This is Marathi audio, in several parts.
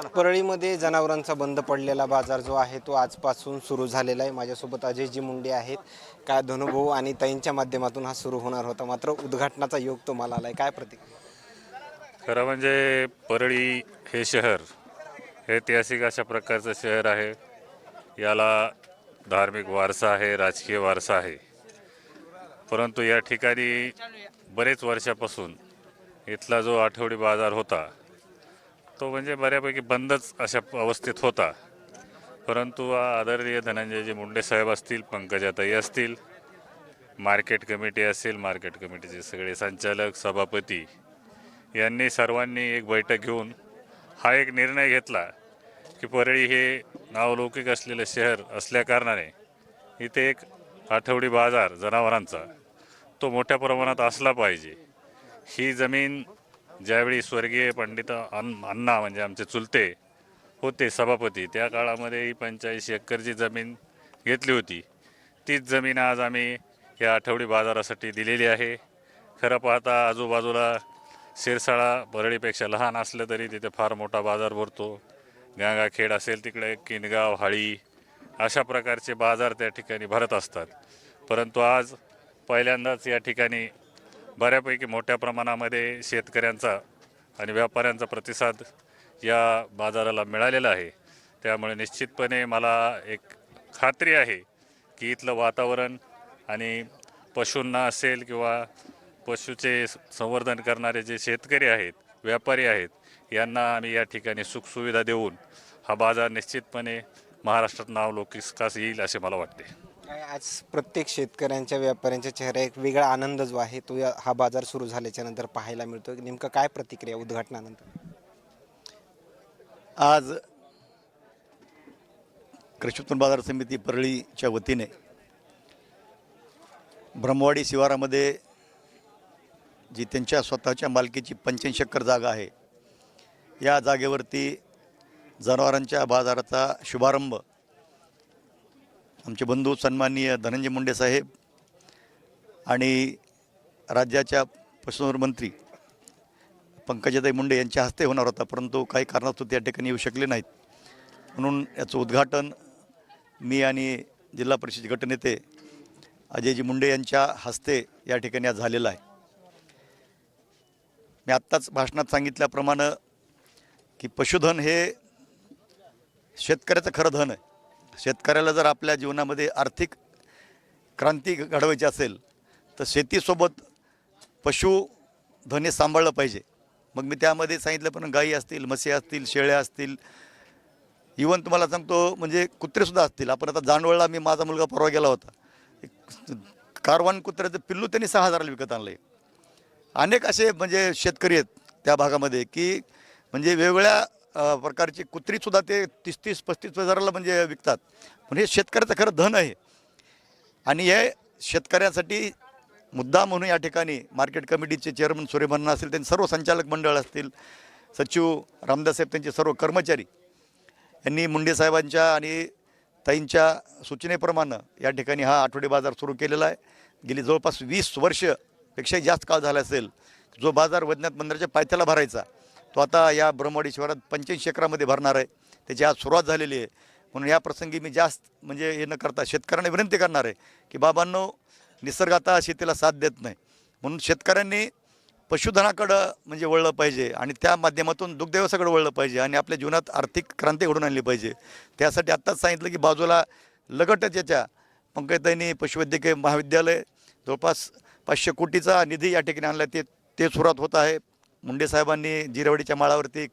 परळीमध्ये जनावरांचा बंद पडलेला बाजार जो आहे तो आजपासून सुरू झालेला आहे. माझ्यासोबत अजयजी मुंडे आहेत. काय धनुभाऊ आणि ताईंच्या माध्यमातून हा सुरू होणार होता. मात्र उद्घाटनाचा योग तुम्हाला आलाय. काय प्रतीक खरं म्हणजे परळी हे शहर हे ऐतिहासिक अशा प्रकारचं शहर आहे. याला धार्मिक वारसा आहे राजकीय वारसा आहे. परंतु या ठिकाणी बरेच वर्षापासून इथला जो आठवडी बाजार होता तो म्हणजे बऱ्यापैकी बंदच अशा अवस्थेत होता. परंतु आदरणीय धनंजयजी मुंडे साहेब असतील पंकजाताई असतील मार्केट कमिटी असेल मार्केट कमिटीचे सगळे संचालक सभापती यांनी सर्वांनी एक बैठक घेऊन हा एक निर्णय घेतला की परळी हे नावलौकिक असलेलं शहर असल्याकारणाने इथे एक आठवडी बाजार जनावरांचा तो मोठ्या प्रमाणात असला पाहिजे. ही जमीन ज्यावेळी स्वर्गीय पंडित अण्णा म्हणजे आमचे चुलते होते सभापती त्या काळामध्ये ही पंच्याऐंशी एकरची जमीन घेतली होती. तीच जमीन आज आम्ही या आठवडी बाजारासाठी दिलेली आहे. खरं पाहता आजूबाजूला शिरसाळा बरळीपेक्षा लहान असलं तरी तिथे फार मोठा बाजार भरतो. गांगाखेड असेल तिकडे किनगाव हाळी अशा प्रकारचे बाजार त्या ठिकाणी भरत असतात. परंतु आज पहिल्यांदाच या ठिकाणी बऱ्यापैकी मोठ्या प्रमाणामध्ये शेतकऱ्यांचा आणि व्यापाऱ्यांचा प्रतिसाद या बाजाराला मिळालेला आहे. त्यामुळे निश्चितपणे मला एक खात्री आहे की इथलं वातावरण आणि पशूंना असेल किंवा पशुचे संवर्धन करणारे जे शेतकरी आहेत व्यापारी आहेत यांना आम्ही या ठिकाणी सुखसुविधा देऊन हा बाजार निश्चितपणे महाराष्ट्रात नाव लोकिस्कास येईल असे मला वाटते. आज प्रत्येक शेतकऱ्यांच्या व्यापाऱ्यांच्या चेहऱ्या एक वेगळा आनंद जो आहे तो या हा बाजार सुरू झाल्याच्यानंतर पाहायला मिळतो. नेमकं काय प्रतिक्रिया उद्घाटनानंतर? आज कृषी उत्पन्न बाजार समिती परळीच्या वतीने ब्रह्मवाडी शिवारामध्ये जी त्यांच्या स्वतःच्या मालकीची पंच्याऐंशी एकर जागा आहे या जागेवरती जनावरांच्या बाजाराचा शुभारंभ आमचे बंधू सन्माननीय धनंजय मुंडे साहेब आणि राज्याच्या पशुसंवर्धन मंत्री पंकजाताई मुंडे यांच्या हस्ते होणार होता परंतु काही कारणास्तव त्या ठिकाणी येऊ शकले नाहीत. म्हणून याचं उद्घाटन मी आणि जिल्हा परिषद गटनेते अजयजी मुंडे यांच्या हस्ते या ठिकाणी आज झालेलं आहे. मी आत्ताच भाषणात सांगितल्याप्रमाणे की पशुधन हे शेतकऱ्याचं खरं धन आहे. शेतकऱ्याला जर आपल्या जीवनामध्ये आर्थिक क्रांती घडवायची असेल तर शेतीसोबत पशुधन सांभाळलं पाहिजे. मग मी त्यामध्ये सांगितलं पण गाई असतील म्हशी असतील शेळ्या असतील. इवन तुम्हाला सांगतो म्हणजे कुत्रेसुद्धा असतील. आपण आता जाणवळला मी माझा मुलगा परवा गेला होता. कारवान कुत्र्याचं पिल्लू त्यांनी सहा हजाराला विकत आणलं आहे अनेक असे म्हणजे शेतकरी आहेत त्या भागामध्ये की म्हणजे वेगवेगळ्या प्रकारची कुत्रीसुद्धा ते तीस तीस पस्तीस हजाराला म्हणजे विकतात. पण हे शेतकऱ्याचं खरं धन आहे. आणि हे शेतकऱ्यांसाठी मुद्दा म्हणून या ठिकाणी मार्केट कमिटीचे चेअरमन सूर्यभन्न असतील त्यांचे सर्व संचालक मंडळ असतील सचिव रामदास साहेब त्यांचे सर्व कर्मचारी यांनी मुंडे साहेबांच्या आणि ताईंच्या सूचनेप्रमाणे या ठिकाणी हा आठवडे बाजार सुरू केलेला आहे. गेली जवळपास वीस वर्षपेक्षा जास्त काळ झाला असेल जो बाजार वैज्ञानिक मंदिराच्या पायथ्याला भरायचा. तो आता या ब्रह्मवाडी शिवारात पंच्याऐंशी एकरामध्ये भरणार आहे. त्याची आज सुरुवात झालेली आहे. म्हणून या प्रसंगी मी जास्त म्हणजे हे न करता शेतकऱ्यांना विनंती करणार आहे की बाबांनो निसर्ग आता शेतीला साथ देत नाही. म्हणून शेतकऱ्यांनी पशुधनाकडं म्हणजे वळलं पाहिजे आणि त्या माध्यमातून दुग्धव्यवसायाकडे वळलं पाहिजे आणि आपल्या जीवनात आर्थिक क्रांती घडून आणली पाहिजे. त्यासाठी आत्ताच सांगितलं की बाजूला लगटच याच्या पंकजताईंनी पशुवैद्यकीय महाविद्यालय जवळपास पाचशे कोटीचा निधी या ठिकाणी आणला ते ते सुरुवात होत आहे. मुंडे साहेबांनी जिरवाडीच्या माळावरती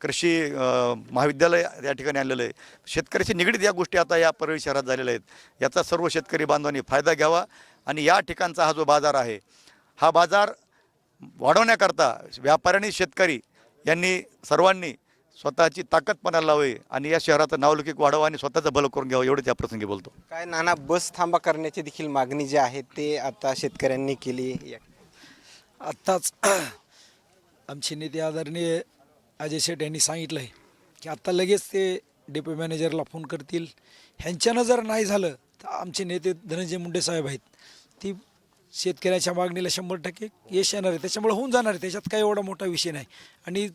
कृषी महाविद्यालय या ठिकाणी आणलेलं आहे. शेतकऱ्याशी निगडीत या गोष्टी आता या परळी शहरात झालेल्या आहेत. याचा सर्व शेतकरी बांधवांनी फायदा घ्यावा आणि या ठिकाणचा हा जो बाजार आहे हा बाजार वाढवण्याकरता व्यापाऱ्यांनी शेतकरी यांनी सर्वांनी स्वतःची ताकद पणाला लावावी आणि या शहराचं नावलौकिक वाढावं आणि स्वतःचं बल करून घ्यावं एवढं त्या प्रसंगी बोलतो. काय नाना बस थांबा करण्याची देखील मागणी जी आहे ते आता शेतकऱ्यांनी केली आत्ताच आमचे नेते आदरणीय अजय शेठ यांनी सांगितलं आहे की आत्ता लगेच ते डेपो मॅनेजरला फोन करतील. ह्यांच्यानं जर नाही झालं तर आमचे नेते धनंजय मुंडे साहेब आहेत. ती शेतकऱ्याच्या मागणीला शंभर टक्के यश येणार आहे. त्याच्यामुळे होऊन जाणार आहे. त्याच्यात काही एवढा मोठा विषय नाही. आणि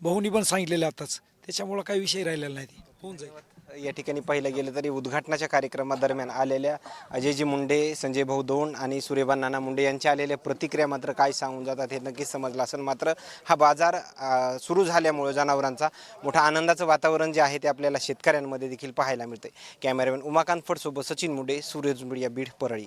भाऊनी पण सांगितलेलं आताच. आत्ताच त्याच्यामुळं काही विषय राहिलेला नाही. होऊन जाईल. या ठिकाणी पाहिलं गेलं तरी उद्घाटनाच्या कार्यक्रमादरम्यान आलेल्या अजयजी मुंडे संजय भाऊ दोन आणि सूर्यभान नाना मुंडे यांच्या आलेल्या प्रतिक्रिया मात्र काय सांगून जातात हे नक्कीच समजलं असेल. मात्र हा बाजार सुरू झाल्यामुळे जनावरांचा मोठा आनंदाचं वातावरण जे आहे ते आपल्याला शेतकऱ्यांमध्ये देखील पाहायला मिळते कॅमेरामॅन उमाकांत फडसोबत सचिन मुंडे सूर्यज मीडिया बीड परळी.